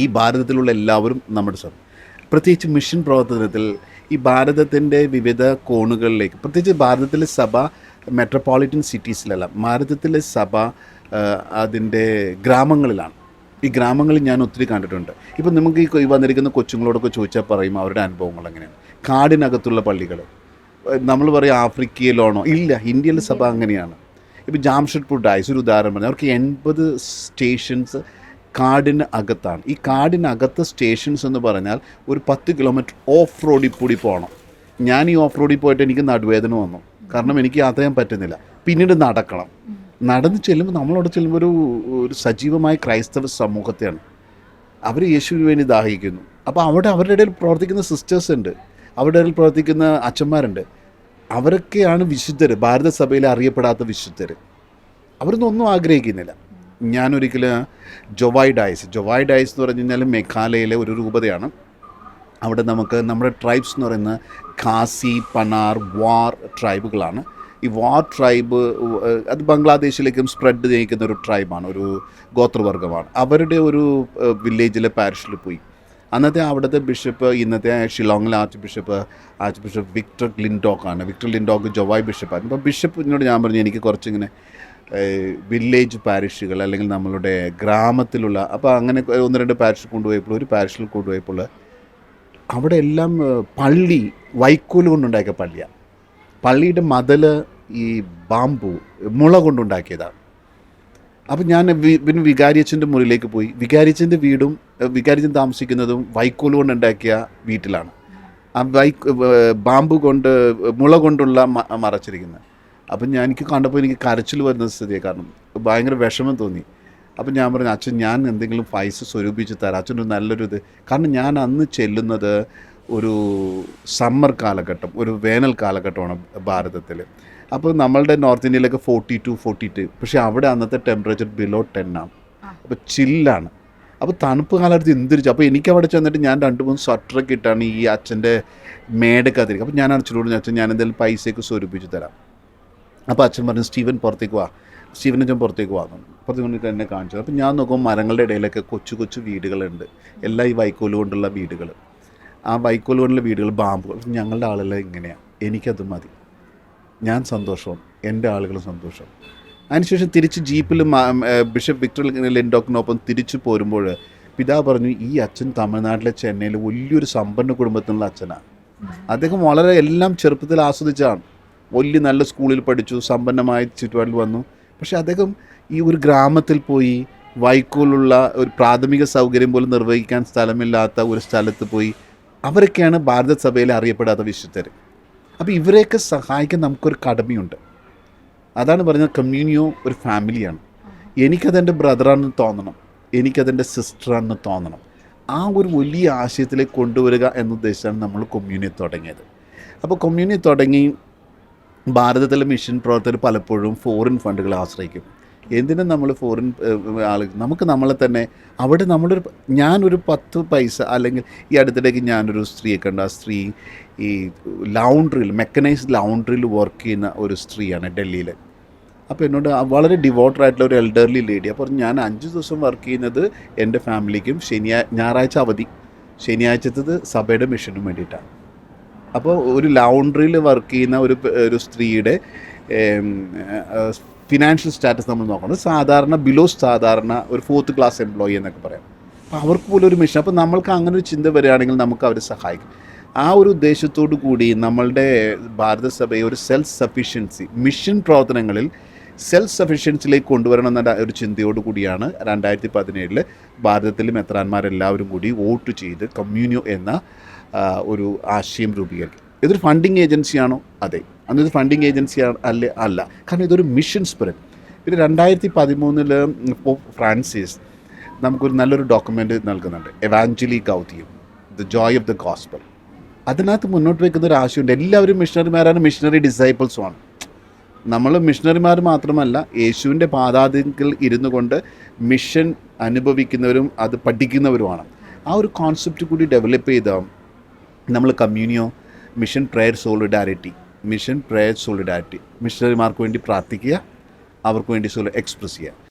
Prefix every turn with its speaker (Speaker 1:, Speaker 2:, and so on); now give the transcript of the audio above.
Speaker 1: ഈ ഭാരതത്തിലുള്ള എല്ലാവരും നമ്മുടെ ശ്രമം പ്രത്യേകിച്ച് മിഷൻ പ്രവർത്തനത്തിൽ ഈ ഭാരതത്തിന്റെ വിവിധ കോണുകളിലേക്ക് പ്രത്യേകിച്ച് ഭാരതത്തിലെ സഭ മെട്രോപൊളിറ്റൻ സിറ്റീസിലല്ല ഭാരതത്തിലെ സഭ അതിന്റെ ഗ്രാമങ്ങളിലാണ്. ഈ ഗ്രാമങ്ങളിൽ ഞാൻ ഒത്തിരി കണ്ടിട്ടുണ്ട്. ഇപ്പം നമുക്ക് ഈ വന്നിരിക്കുന്ന കൊച്ചുങ്ങളോടൊക്കെ ചോദിച്ചാൽ പറയും അവരുടെ അനുഭവങ്ങൾ എങ്ങനെയാണ്. കാടിനകത്തുള്ള പള്ളികൾ നമ്മൾ പറയും ആഫ്രിക്കയിലാണോ ഇല്ല ഇന്ത്യയിലെ സഭ അങ്ങനെയാണ്. ഇപ്പോൾ ജാംഷഡ്പൂർ ഡൈസ് ഒരു ഉദാഹരണം പറഞ്ഞു. അവർക്ക് എൺപത് സ്റ്റേഷൻസ് കാടിന് അകത്താണ്. ഈ കാടിനകത്ത് സ്റ്റേഷൻസ് എന്ന് പറഞ്ഞാൽ ഒരു പത്ത് കിലോമീറ്റർ ഓഫ് റോഡിൽ കൂടി പോകണം ഞാൻ ഈ ഓഫ് റോഡിൽ പോയിട്ട് എനിക്ക് നടുവേദന വന്നു. കാരണം എനിക്ക് യാത്ര ചെയ്യാൻ പറ്റുന്നില്ല. പിന്നീട് നടക്കണം. നടന്ന് ചെല്ലുമ്പോൾ നമ്മളവിടെ ചെല്ലുമ്പോൾ ഒരു ഒരു സജീവമായ ക്രൈസ്തവ സമൂഹത്തെയാണ്. അവർ യേശുവിന് വേണ്ടി ദാഹിക്കുന്നു. അപ്പോൾ അവിടെ അവരുടെ ഇടയിൽ പ്രവർത്തിക്കുന്ന സിസ്റ്റേഴ്സ് ഉണ്ട്. അവരുടെ ഇടയിൽ പ്രവർത്തിക്കുന്ന അച്ഛന്മാരുണ്ട്. അവരൊക്കെയാണ് വിശുദ്ധർ ഭാരതസഭയിൽ അറിയപ്പെടാത്ത വിശുദ്ധർ അവരൊന്നും ഒന്നും ആഗ്രഹിക്കുന്നില്ല. ഞാനൊരിക്കൽ ജൊവായ് ഡൈസ് ജൊവായ് ഡൈസ് എന്ന് പറഞ്ഞു കഴിഞ്ഞാൽ മേഘാലയയിലെ ഒരു രൂപതയാണ്. അവിടെ നമുക്ക് നമ്മുടെ ട്രൈബ്സ് എന്ന് പറയുന്ന ഖാസി പനാർ വാർ ട്രൈബുകളാണ്. ഈ വാർ ട്രൈബ് അത് ബംഗ്ലാദേശിലേക്കും സ്പ്രെഡ് ചെയ്യിക്കുന്ന ഒരു ട്രൈബാണ് ഒരു ഗോത്രവർഗമാണ് അവരുടെ ഒരു വില്ലേജിലെ പാരിഷിൽ പോയി. അന്നത്തെ അവിടുത്തെ ബിഷപ്പ് ഇന്നത്തെ ഷിലോങ്ങിലെ archbishop archbishop Victor ലിൻഡോക്കാണ് വിക്ടർ ലിൻഡോക്ക് ജൊവായ് ബിഷപ്പാണ് അപ്പോൾ ബിഷപ്പിനോട് ഞാൻ പറഞ്ഞു എനിക്ക് കുറച്ചിങ്ങനെ വില്ലേജ് പാരിഷുകൾ അല്ലെങ്കിൽ നമ്മളുടെ ഗ്രാമത്തിലുള്ള അപ്പോൾ അങ്ങനെ ഒന്ന് രണ്ട് പാരിഷ് കൊണ്ടുപോയപ്പോൾ ഒരു പാരിഷിൽ കൊണ്ടുപോയപ്പോൾ അവിടെ എല്ലാം പള്ളി വൈക്കോൽ കൊണ്ടുണ്ടാക്കിയ പള്ളിയാണ് പള്ളിയുടെ മതിൽ ഈ ബാമ്പു മുള കൊണ്ടുണ്ടാക്കിയതാണ്. അപ്പം ഞാൻ പിന്നെ വികാരിയച്ഛന്റെ മുറിയിലേക്ക് പോയി. വികാരിയച്ഛന്റെ വീടും വികാരിയച്ഛൻ താമസിക്കുന്നതും വൈക്കോൽ കൊണ്ടുണ്ടാക്കിയ വീട്ടിലാണ്. ആ വൈ ബാമ്പു കൊണ്ട് മുള കൊണ്ടുള്ള മറച്ചിരിക്കുന്നത്. അപ്പം ഞാൻ എനിക്ക് കണ്ടപ്പോൾ എനിക്ക് കരച്ചിൽ വരുന്ന സ്ഥിതിയെ. കാരണം ഭയങ്കര വിഷമം തോന്നി. അപ്പം ഞാൻ പറഞ്ഞു അച്ഛൻ ഞാൻ എന്തെങ്കിലും പൈസ സ്വരൂപിച്ച് തരാം. അച്ഛനൊരു നല്ലൊരു ഇത്. കാരണം ഞാൻ അന്ന് ചെല്ലുന്നത് ഒരു സമ്മർ കാലഘട്ടം ഒരു വേനൽ കാലഘട്ടമാണ് ഭാരതത്തിൽ അപ്പോൾ നമ്മളുടെ നോർത്ത് ഇന്ത്യയിലൊക്കെ ഫോർട്ടി ടു ഫോർട്ടി ടു പക്ഷേ അവിടെ അന്നത്തെ ടെമ്പറേച്ചർ ബിലോ ടെൻ ആണ്. അപ്പോൾ ചില്ലാണ് അപ്പോൾ തണുപ്പ് കാലത്ത് എന്തിരിച്ചു? അപ്പോൾ എനിക്ക് അവിടെ ചെന്നിട്ട് ഞാൻ രണ്ട് മൂന്ന് സ്വട്ടറൊക്കെ ഇട്ടാണ് ഈ അച്ഛന്റെ മേടക്കകത്തിരിക്കും അപ്പോൾ ഞാൻ അച്ഛനോട് അച്ഛൻ ഞാൻ എന്തെങ്കിലും പൈസയൊക്കെ സ്വരൂപിച്ച് തരാം. അപ്പോൾ അച്ഛൻ പറഞ്ഞു സ്റ്റീവൻ പുറത്തേക്ക് വാ. സ്റ്റീവൻ ഞാൻ പുറത്തേക്ക് വാ. എന്ന് പുറത്തേക്ക് എന്നെ കാണിച്ചു. അപ്പോൾ ഞാൻ നോക്കുമ്പോൾ മരങ്ങളുടെ ഇടയിലൊക്കെ കൊച്ചു കൊച്ചു വീടുകളുണ്ട്. എല്ലാ ഈ വൈക്കോൽ കൊണ്ടുള്ള വീടുകൾ ആ വൈക്കോൽ കൊണ്ടുള്ള വീടുകൾ ബാമ്പുകൾ. ഞങ്ങളുടെ ആളെല്ലാം ഇങ്ങനെയാണ് എനിക്കത് മതി. ഞാൻ സന്തോഷവും എന്റെ ആളുകൾ സന്തോഷം. അതിനുശേഷം തിരിച്ച് ജീപ്പിൽ ബിഷപ്പ് വിക്ടർ ലിൻഡോക്കിനൊപ്പം തിരിച്ചു പോരുമ്പോൾ പിതാവ് പറഞ്ഞു ഈ അച്ഛൻ തമിഴ്നാട്ടിലെ ചെന്നൈയിൽ വലിയൊരു സമ്പന്ന കുടുംബത്തിനുള്ള അച്ഛനാണ് അദ്ദേഹം വളരെ എല്ലാം ചെറുപ്പത്തിൽ ആസ്വദിച്ചാണ് വലിയ നല്ല സ്കൂളിൽ പഠിച്ചു സമ്പന്നമായ ചുറ്റുപാടിൽ വന്നു. പക്ഷേ അദ്ദേഹം ഈ ഒരു ഗ്രാമത്തിൽ പോയി വൈക്കോലുള്ള ഒരു പ്രാഥമിക സൗകര്യം പോലും നിർവഹിക്കാൻ സ്ഥലമില്ലാത്ത ഒരു സ്ഥലത്ത് പോയി അവരൊക്കെയാണ് ഭാരത ഭാരതസഭയിൽ അറിയപ്പെടാത്ത വിശുദ്ധർ. അപ്പോൾ ഇവരെയൊക്കെ സഹായിക്കാൻ നമുക്കൊരു കടമയുണ്ട്. അതാണ് പറഞ്ഞത് കമ്മ്യൂണിയോ ഒരു ഫാമിലിയാണ്. എനിക്കതെന്റെ ബ്രദറാണെന്ന് തോന്നണം. എനിക്കതെന്റെ സിസ്റ്ററാണെന്ന് തോന്നണം. ആ ഒരു വലിയ ആശയത്തിലേക്ക് കൊണ്ടുവരിക എന്ന ഉദ്ദേശമാണ് നമ്മൾ കൊമ്മ്യൂണിയെ തുടങ്ങിയത്. അപ്പോൾ കൊമ്മ്യൂണിയെ തുടങ്ങി ഭാരതത്തിലെ മിഷൻ പ്രവർത്തകർ പലപ്പോഴും ഫോറിൻ ഫണ്ടുകളെ ആശ്രയിക്കും. എന്തിനും നമ്മൾ ഫോറിൻ ആൾ നമുക്ക് നമ്മളെ തന്നെ അവിടെ നമ്മളൊരു ഞാനൊരു പത്ത് പൈസ അല്ലെങ്കിൽ ഈ അടുത്തിടയ്ക്ക് ഞാനൊരു സ്ത്രീയെ കണ്ട ആ സ്ത്രീ ഈ ലൗണ്ട്രിയിൽ മെക്കനൈസ്ഡ് ലൗണ്ട്രിയിൽ വർക്ക് ചെയ്യുന്ന ഒരു സ്ത്രീയാണ് ഡൽഹിയിൽ അപ്പോൾ എന്നോട് വളരെ ഡിവോട്ടർ ആയിട്ടുള്ള ഒരു എൽഡർലി ലേഡി അപ്പോൾ ഞാൻ അഞ്ച് ദിവസം വർക്ക് ചെയ്യുന്നത് എന്റെ ഫാമിലിക്കും ശനിയാ ഞായറാഴ്ച അവധി. ശനിയാഴ്ചത്തത് സഭയുടെ മിഷനും വേണ്ടിയിട്ടാണ്. അപ്പോൾ ഒരു ലൗണ്ടറിയിൽ വർക്ക് ചെയ്യുന്ന ഒരു ഒരു സ്ത്രീയുടെ ഫിനാൻഷ്യൽ സ്റ്റാറ്റസ് നമ്മൾ നോക്കണം. സാധാരണ ബിലോ സാധാരണ ഒരു ഫോർത്ത് ക്ലാസ് എംപ്ലോയി എന്നൊക്കെ പറയാം. അപ്പോൾ അവർക്ക് പോലും ഒരു മിഷൻ അപ്പോൾ നമ്മൾക്ക് അങ്ങനെ ഒരു ചിന്ത വരികയാണെങ്കിൽ നമുക്ക് അവരെ സഹായിക്കും. ആ ഒരു ഉദ്ദേശത്തോടു കൂടി നമ്മളുടെ ഭാരതസഭയെ ഒരു സെൽഫ് സഫീഷ്യൻസി മിഷൻ പ്രവർത്തനങ്ങളിൽ സെൽഫ് സഫീഷ്യൻസിലേക്ക് കൊണ്ടുവരണം എന്ന ഒരു ചിന്തയോടു കൂടിയാണ് രണ്ടായിരത്തി പതിനേഴിൽ ഭാരതത്തിലെ മെത്രാന്മാരെല്ലാവരും കൂടി വോട്ട് ചെയ്ത് കമ്മ്യൂണിയോ എന്ന ഒരു ആശയം രൂപീകരിക്കും. ഇതൊരു ഫണ്ടിങ് ഏജൻസിയാണോ അതെ. അന്നൊരു ഫണ്ടിങ് ഏജൻസി അല്ല അല്ല. കാരണം ഇതൊരു മിഷൻ സ്പിരിറ്റ് പിന്നെ രണ്ടായിരത്തി പതിമൂന്നിൽ ഫ്രാൻസിസ് നമുക്കൊരു നല്ലൊരു ഡോക്യുമെന്റ് നൽകുന്നുണ്ട്. എവാഞ്ചലി ഗൗതിയും the joy of the gospel അതിനകത്ത് മുന്നോട്ട് വയ്ക്കുന്ന ഒരു ആശയമുണ്ട്. എല്ലാവരും മിഷണറിമാരാണ് മിഷണറി ഡിസൈപ്പിൾസുമാണ് നമ്മൾ മിഷണറിമാർ മാത്രമല്ല യേശുവിന്റെ പാതാതിക്കൽ ഇരുന്നു കൊണ്ട് മിഷൻ അനുഭവിക്കുന്നവരും അത് പഠിക്കുന്നവരുമാണ്. ആ ഒരു കോൺസെപ്റ്റ് കൂടി ഡെവലപ്പ് ചെയ്ത നമ്മൾ കമ്മ്യൂണിയോ mission prayer solidarity mission prayer solidarity മിഷണറിമാർക്ക് വേണ്ടി പ്രാർത്ഥിക്കുക അവർക്ക് വേണ്ടി സോളി എക്സ്പ്രസ് ചെയ്യുക.